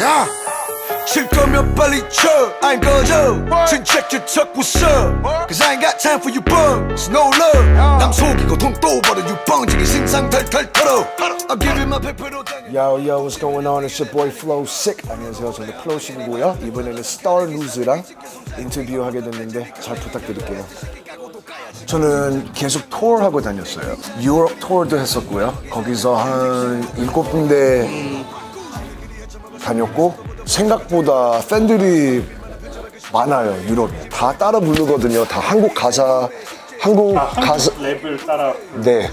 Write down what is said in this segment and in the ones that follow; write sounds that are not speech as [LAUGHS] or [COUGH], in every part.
야! 칠 거면 빨리 쳐 ain't 꺼져 진짜 주척 what's up Cause I ain't got time for you bums No love 남 속이고 돈또 벌어 you 뻥치기 신상 털털 털어 give you my pepper Yo, yo, what's going on? It's your boy Flow Sick. 안녕하세요. 저는 플로우식이고요. 이번에는 스타 뉴즈랑 인터뷰하게 됐는데 잘 부탁드릴게요. 저는 계속 투어하고 다녔어요. 유럽 투어도 했었고요. 거기서 한 일곱 군데 다녔고 생각보다 팬들이 많아요. 유럽에 다 따라 부르거든요. 다 한국 가사, 한국 가사 랩을 따라 네,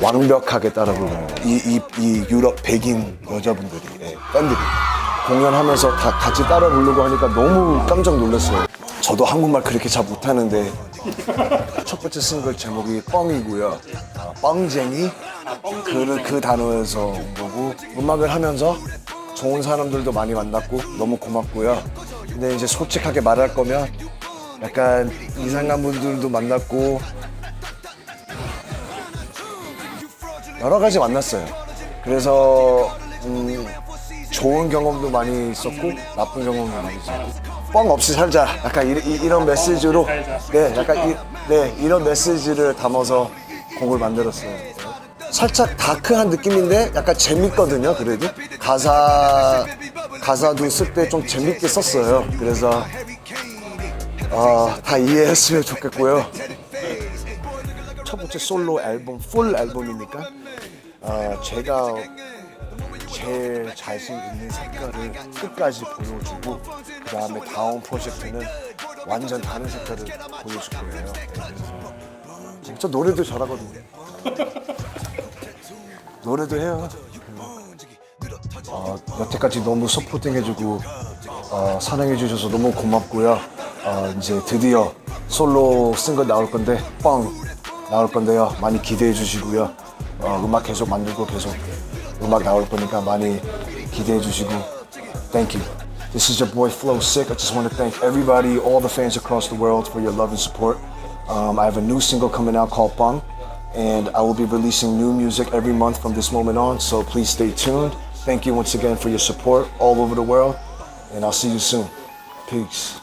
완벽하게 따라 부르는 이, 이, 이 유럽 백인 여자분들이 예, 팬들이 공연하면서 다 같이 따라 부르고 하니까 너무 깜짝 놀랐어요. 저도 한국말 그렇게 잘 못하는데 [LAUGHS] 첫 번째 싱글 제목이 뻥이고요. 아, 뻥쟁이 그, 그 단어에서 온 거고 음악을 하면서 좋은 사람들도 많이 만났고 너무 고맙고요. 근데 이제 솔직하게 말할 거면 약간 이상한 분들도 만났고 여러 가지 만났어요. 그래서 음, 좋은 경험도 많이 있었고 나쁜 경험도 많이 있었고 뻥 없이 살자. 약간 이, 런 메시지로 네, 약간 이, 네 이런 메시지를 담아서 곡을 만들었어요. 살짝 다크한 느낌인데 약간 재밌거든요. 그래도 가사 가사도 쓸 때 좀 재밌게 썼어요. 그래서 어, 다 이해했으면 좋겠고요. 첫 번째 솔로 앨범, 풀 앨범이니까 어, 제가 제일 자신 있는 색깔을 끝까지 보여주고 그 다음에 다음 프로젝트는 완전 다른 색깔을 보여줄 거예요. 네, 그래서 저 노래도 잘하거든요. 노래도 해요. 어, 여태까지 너무 서포팅 해주고 어, 사랑해 주셔서 너무 고맙고요. 어, 이제 드디어 솔로 싱글 나올 건데 뻥 나올 건데요. 많이 기대해 주시고요. 어, 음악 계속 만들고 계속 음악 나올 거니까 많이 기대해 주시고 Thank you. This is your boy Flow Sick. I just want to thank everybody, all the fans across the world for your love and support. Um, I have a new single coming out called Bang, and I will be releasing new music every month from this moment on, so please stay tuned. Thank you once again for your support all over the world, and I'll see you soon. Peace.